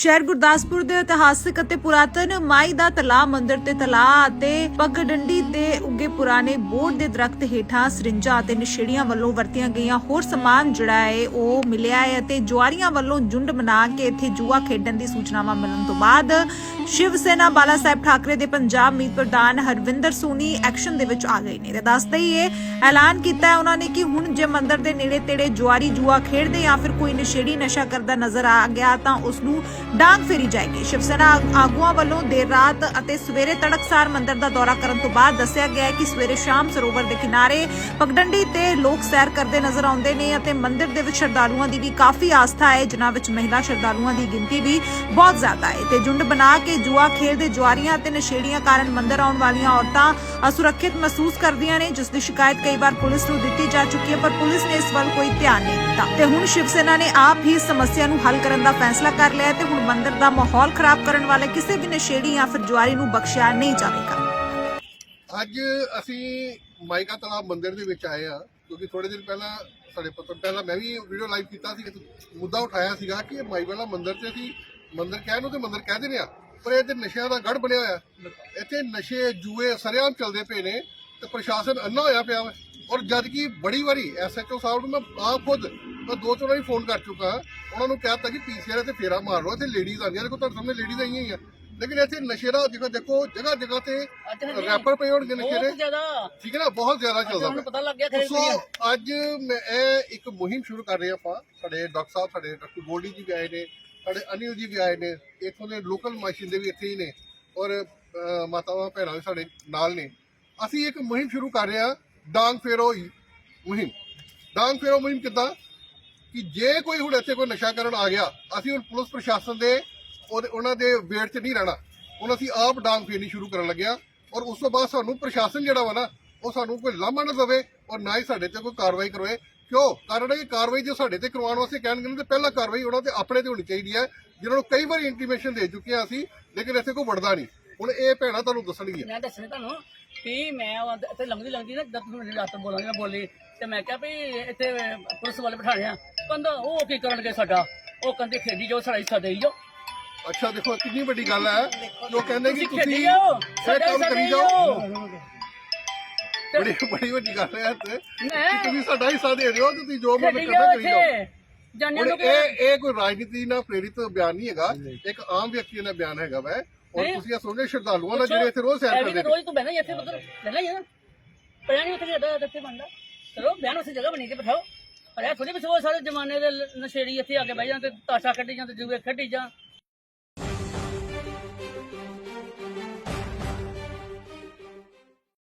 ਸ਼ਹਿਰ ਗੁਰਦਾਸਪੁਰ ਦੇ ਇਤਿਹਾਸਕ ਅਤੇ ਪੁਰਾਤਨ ਮਾਈ ਦਾ ਤਲਾ ਮੰਦਿਰ ਤੇ ਤਲਾਅ ਅਤੇ ਪਗਡੰਡੀ ਤੇ ਉੱਗੇ ਪੁਰਾਣੇ ਬੋਰਡ ਦੇ ਦਰਖਤ ਹੇਠਾਂ ਸਰਿੰਜਾਂ ਅਤੇ ਨਸ਼ੇੜੀਆਂ ਵੱਲੋਂ ਵਰਤੀਆਂ ਗਈਆਂ ਹੋਰ ਸਮਾਨ ਜਿਹੜਾ ਹੈ, ਉਹ ਮਿਲਿਆ ਹੈ ਅਤੇ ਜੁਆਰੀਆਂ ਵੱਲੋਂ ਝੁੰਡ ਬਣਾ ਕੇ ਇੱਥੇ ਜੂਆ ਖੇਡਣ ਦੀ ਸੂਚਨਾਵਾਂ ਮਿਲਣ ਤੋਂ ਬਾਅਦ ਸ਼ਿਵ ਸੈਨਾ ਬਾਲਾ ਸਾਹਿਬ ਠਾਕਰੇ ਦੇ ਪੰਜਾਬ ਮੀਤ ਪ੍ਰਧਾਨ ਹਰਵਿੰਦਰ ਸੋਨੀ ਐਕਸ਼ਨ ਦੇ ਵਿੱਚ ਆ ਗਏ ਨੇ। ਤੇ ਦੱਸਦੇ ਹੀ ਇਹ ਐਲਾਨ ਕੀਤਾ ਹੈ ਉਹਨਾਂ ਨੇ ਕਿ ਹੁਣ ਜੇ ਮੰਦਿਰ ਦੇ ਨੇੜੇ ਤੇੜੇ ਜੁਆਰੀ ਜੂਆ ਖੇਡਦੇ ਜਾਂ ਫਿਰ ਕੋਈ ਨਸ਼ੇੜੀ ਨਸ਼ਾ ਕਰਦਾ ਨਜ਼ਰ ਆ ਗਿਆ ਤਾਂ ਉਸ ਨੂੰ ਡਾਂਗ ਫੇਰੀ ਜਾਏਗੀ। ਸ਼ਿਵ ਸੈਨਾ ਆਗੂਆਂ ਵੱਲੋਂ ਦੇਰ ਰਾਤ ਅਤੇ ਸਵੇਰੇ ਤੜਕਸਾਰ ਮੰਦਿਰ ਦਾ ਦੌਰਾ ਕਰਨ ਤੋਂ ਬਾਅਦ ਦੱਸਿਆ ਗਿਆ ਹੈ ਕਿ ਸਵੇਰੇ ਸ਼ਾਮ ਸਰੋਵਰ ਦੇ ਕਿਨਾਰੇ ਪਗਡੰਡੀ ਤੇ ਲੋਕ ਸੈਰ ਕਰਦੇ ਨਜ਼ਰ ਆਉਂਦੇ ਨੇ ਅਤੇ ਮੰਦਿਰ ਦੇ ਵਿੱਚ ਸ਼ਰਧਾਲੂਆਂ ਦੀ ਵੀ ਕਾਫੀ ਆਸਥਾ ਹੈ, ਜਿਨ੍ਹਾਂ ਵਿੱਚ ਮਹਿਲਾ ਸ਼ਰਧਾਲੂਆਂ ਦੀ ਗਿਣਤੀ ਵੀ ਬਹੁਤ ਜ਼ਿਆਦਾ ਹੈ। ਤੇ ਜੁੰਡ ਬਣਾ ਕੇ ਜੂਆ ਖੇਡਦੇ ਜੁਆਰੀਆਂ ਅਤੇ ਨਸ਼ੇੜੀਆਂ ਕਾਰਨ ਮੰਦਿਰ ਆਉਣ ਵਾਲੀਆਂ ਔਰਤਾਂ ਅਸੁਰੱਖਿਅਤ ਮਹਿਸੂਸ ਕਰਦੀਆਂ ਨੇ, ਜਿਸ ਦੀ ਸ਼ਿਕਾਇਤ ਕਈ ਵਾਰ ਪੁਲਿਸ ਨੂੰ ਦਿੱਤੀ ਜਾ ਚੁੱਕੀ ਹੈ, ਪਰ ਪੁਲਿਸ ਨੇ ਇਸ ਵੱਲ ਕੋਈ ਧਿਆਨ ਨਹੀਂ ਦਿੱਤਾ। ਤੇ ਹੁਣ ਸ਼ਿਵ ਸੈਨਾ ਨੇ ਆਪ ਹੀ ਇਸ ਸਮੱਸਿਆ ਨੂੰ ਹੱਲ ਕਰਨ ਦਾ ਫੈਸਲਾ ਕਰ ਲਿਆ ਤੇ ਹੁਣ ਮੰਦਿਰ ਦਾ ਮਾਹੌਲ ਖਰਾਬ ਕਰਨ ਵਾਲੇ ਕਿਸੇ ਵੀ ਨਸ਼ੇੜੀ ਜਾਂ ਫਿਰ ਜੁਆਰੀ ਨੂੰ ਬਖਸ਼ਿਆ ਨਹੀਂ ਜਾਵੇਗਾ। ਅੱਜ ਅਸੀਂ ਮਾਈਕਾ ਤਲਾਬ ਮੰਦਿਰ ਦੇ ਵਿੱਚ ਆਏ ਆ ਕਿਉਂਕਿ ਥੋੜੇ ਦਿਨ ਪਹਿਲਾਂ ਸਾਡੇ ਪੱਤਰ, ਪਹਿਲਾਂ ਮੈਂ ਵੀ ਵੀਡੀਓ ਲਾਈਵ ਕੀਤਾ ਸੀ ਮੁੱਦਾ ਉਠਾਇਆ ਸੀਗਾ ਕਿ ਇਹ ਮਾਈ ਵਾਲਾ ਮੰਦਿਰ ਤੇ ਅਸੀਂ ਮੰਦਿਰ ਕਹਿਣ ਨੂੰ ਤੇ ਮੰਦਿਰ ਕਹਿ ਦਿੰਦੇ ਆ ਪਰ ਇਹ ਤੇ ਨਸ਼ਿਆਂ ਦਾ ਗੜ ਬਣਿਆ ਹੋਇਆ। ਇੱਥੇ ਨਸ਼ੇ ਜੂਏ ਸਰਿਆਮ ਚੱਲਦੇ ਪਏ ਨੇ ਤੇ ਪ੍ਰਸ਼ਾਸਨ ਅੰਨਾ ਹੋਇਆ ਪਿਆ ਵਾ। ਔਰ ਜਦ ਕਿ ਬੜੀ ਵਾਰੀ ਐਸਐਚਓ ਸਾਹਿਬ ਨੂੰ ਮੈਂ ਆਪ ਖੁਦ ਮੈਂ ਦੋ ਚਾਰ ਵਾਰੀ ਫੋਨ ਕਰ ਚੁੱਕਾ। ਉਹਨਾਂ ਨੂੰ ਕਹਿ ਦਿੱਤਾ ਕਿ ਪੀਸੀਆਰ ਤੇ ਫੇਰਾ ਮਾਰ ਲਓ ਇੱਥੇ ਲੇਡੀਜ਼ ਆਉਂਦੀਆਂ ਦੇਖੋ ਤੁਹਾਡੇ ਸਾਹਮਣੇ ਲੇਡੀਜ਼ ਆਈਆਂ ਹੀ ਆ। ਲੇਕਿਨ ਇੱਥੇ ਨਸ਼ੇ ਦਾ ਦੇਖੋ ਦੇਖੋ ਜਗ੍ਹਾ ਜਗ੍ਹਾ ਤੇ ਰੈਪਰ ਪਏ ਹੋਣਗੇ ਨਸ਼ੇ ਦੇ। ਠੀਕ ਹੈ ਨਾ ਬਹੁਤ ਜ਼ਿਆਦਾ ਚੱਲਦਾ ਪਤਾ ਲੱਗ ਗਿਆ ਸੋ ਅੱਜ ਮੈਂ ਇਹ ਇੱਕ ਮੁਹਿੰਮ ਸ਼ੁਰੂ ਕਰ ਰਹੇ ਆਪਾਂ। ਸਾਡੇ ਡਾਕਟਰ ਸਾਹਿਬ ਸਾਡੇ ਡਾਕਟਰ ਗੋਲਡੀ ਜੀ ਵੀ ਆਏ ਨੇ ਸਾਡੇ ਅਨਿਲ ਜੀ ਵੀ ਆਏ ਨੇ। ਇੱਥੋਂ ਦੇ ਲੋਕਲ ਮਾਸ਼ਿੰਦੇ ਵੀ ਇੱਥੇ ਹੀ ਨੇ। ਔਰ ਮਾਤਾਵਾਂ ਭੈਣਾਂ ਵੀ ਸਾਡੇ ਨਾਲ ਨੇ। ਅਸੀਂ ਇੱਕ ਮੁਹਿੰਮ ਸ਼ੁਰੂ ਕਰ ਰਹੇ ਹਾਂ। ਡਾਂਗ ਫੇਰੋ ਹੀ ਮੁਹਿੰਮ। ਡਾਂਗ ਫੇਰੋ ਮੁਹਿੰਮ ਕਿੱਦਾਂ? ਕਿ ਜੇ ਕੋਈ ਹੁਣ ਇੱਥੇ ਕੋਈ ਨਸ਼ਾ ਕਰਨ ਆ ਗਿਆ, ਅਸੀਂ ਹੁਣ ਪੁਲਿਸ ਪ੍ਰਸ਼ਾਸਨ ਦੇ ਉਹਨਾਂ ਦੇ ਵੇਟ 'ਚ ਨਹੀਂ ਰਹਿਣਾ। ਹੁਣ ਅਸੀਂ ਆਪ ਡਾਂਗ ਫੇਰਨੀ ਸ਼ੁਰੂ ਕਰਨ ਲੱਗਿਆ ਔਰ ਉਸ ਤੋਂ ਬਾਅਦ ਸਾਨੂੰ ਪ੍ਰਸ਼ਾਸਨ ਜਿਹੜਾ ਵਾ ਨਾ, ਉਹ ਸਾਨੂੰ ਕੋਈ ਲਾਮਾ ਨਾ ਦੇਵੇ ਔਰ ਨਾ ਹੀ ਸਾਡੇ ਤੇ ਕੋਈ ਕਾਰਵਾਈ ਕਰਵਾਏ ਕਿਉਂ? ਕਾਰਨ ਹੈ ਕਾਰਵਾਈ ਜੇ ਸਾਡੇ ਤੇ ਕਰਵਾਉਣ ਵਾਸਤੇ ਕਹਿਣਗੇ ਤੇ ਪਹਿਲਾਂ ਕਾਰਵਾਈ ਉਹਨਾਂ ਤੇ ਆਪਣੇ ਤੇ ਹੋਣੀ ਚਾਹੀਦੀ ਹੈ ਜਿਹਨਾਂ ਨੂੰ ਕਈ ਵਾਰੀ ਇੰਟੀਮੇਸ਼ਨ ਦੇ ਚੁੱਕੇ ਹਾਂ ਅਸੀਂ, ਲੇਕਿਨ ਇੱਥੇ ਕੋਈ ਵੜਦਾ ਨਹੀਂ। ਹੁਣ ਇਹ ਭੈਣਾਂ ਤੁਹਾਨੂੰ ਦੱਸਣਗੀਆਂ। ਮੈਂ ਦੱਸਣਾ ਤੁਹਾਨੂੰ ਕਿ ਮੈਂ ਇੱਥੇ ਲੰਘਦੀ ਲੰਘਦੀ ਨਾ ਜਦ ਮੈਨੂੰ ਰਾਤ ਬੋਲਾਂਗੇ, ਮੈਂ ਬੋਲੀ, ਤੇ ਮੈਂ ਕਿਹਾ ਵੀ ਇੱਥੇ ਪੁਲਿਸ ਵਾਲੇ ਬਿਠਾਣੇ ਆ। ਕਹਿੰਦਾ ਉਹ ਕੀ ਕਰਨਗੇ ਸਾਡਾ? ਉਹ ਕਹਿੰਦੇ ਖੇਡੀ ਜੋ ਸਾਡਾ ਹਿੱਸਾ ਦੇਈ ਜੋ ਅੱਛਾ ਦੇਖੋ ਕਿੰਨੀ ਵੱਡੀ ਗੱਲ ਹੈ। ਉਹ ਕਹਿੰਦੇ ਕਿ ਤੁਸੀਂ ਖੇਡੀ ਤੁਸੀਂ ਜਾਓ ਇਹ ਸਾਡਾ ਕੰਮ ਹਿੱਸਾ ਕਰੀ ਦੇਈ ਜਾਓ। ਜਾਓ। ਬੜੀ ਬੜੀ ਵੱਡੀ ਗੱਲ ਹੈ ਇੱਥੇ ਕਿ ਤੁਸੀਂ ਸਾਡਾ ਹਿੱਸਾ ਦੇ ਦਿਓ ਤੁਸੀਂ ਜੋ ਮਨ ਖੇਡੀ ਕਰਨਾ ਜਾਓ ਕਰੀ ਜਾਓ। ਇੱਥੇ। ਹੁਣ ਨੂੰ ਇਹ ਇਹ ਕੋਈ ਰਾਜਨੀਤੀ ਨਾਲ ਪ੍ਰੇਰਿਤ ਬਿਆਨ ਨਹੀਂ ਹੈਗਾ। ਇੱਕ ਆਮ ਵਿਅਕਤੀ ਦਾ ਬਿਆਨ ਹੈਗਾ ਵੈ। ਔਰ ਨਹੀਂ। ਤੁਸੀਂ ਇਹ ਸੁਣਦੇ ਸ਼ਰਧਾਲੂਆਂ ਦਾ ਜਿਹੜੇ ਇੱਥੇ ਰੋਜ਼ ਸੈਰ ਕਰਦੇ ਤਾਂ ਨੇ। ਰੋਜ਼ ਤੂੰ ਬਹਿਣਾ ਹੀ ਇੱਥੇ ਮਤਲਬ ਬਹਿਣਾ ਹੀ ਹੈ ਨਾ ਨਹੀਂ ਉੱਥੇ ਜ਼ਿਆਦਾ ਇੱਥੇ ਬੰਦਾ ਚਲੋ ਬਿਆਨ ਉਸੇ ਜਗ੍ਹਾ ਬਣੀ ਕੇ ਬਿਠਾਓ। ਪਰ ਇਹ ਥੋੜੀ ਬਿਠਾਓ ਸਾਰੇ ਜ਼ਮਾਨੇ ਦੇ ਨਸ਼ੇੜੀ ਇੱਥੇ ਆ ਕੇ ਬਹਿ ਜਾਂਦੇ ਤਾਸ਼ਾ ਕੱਢੀ ਜਾਂਦੇ ਜੂਏ ਖੇਡੀ ਜਾਂ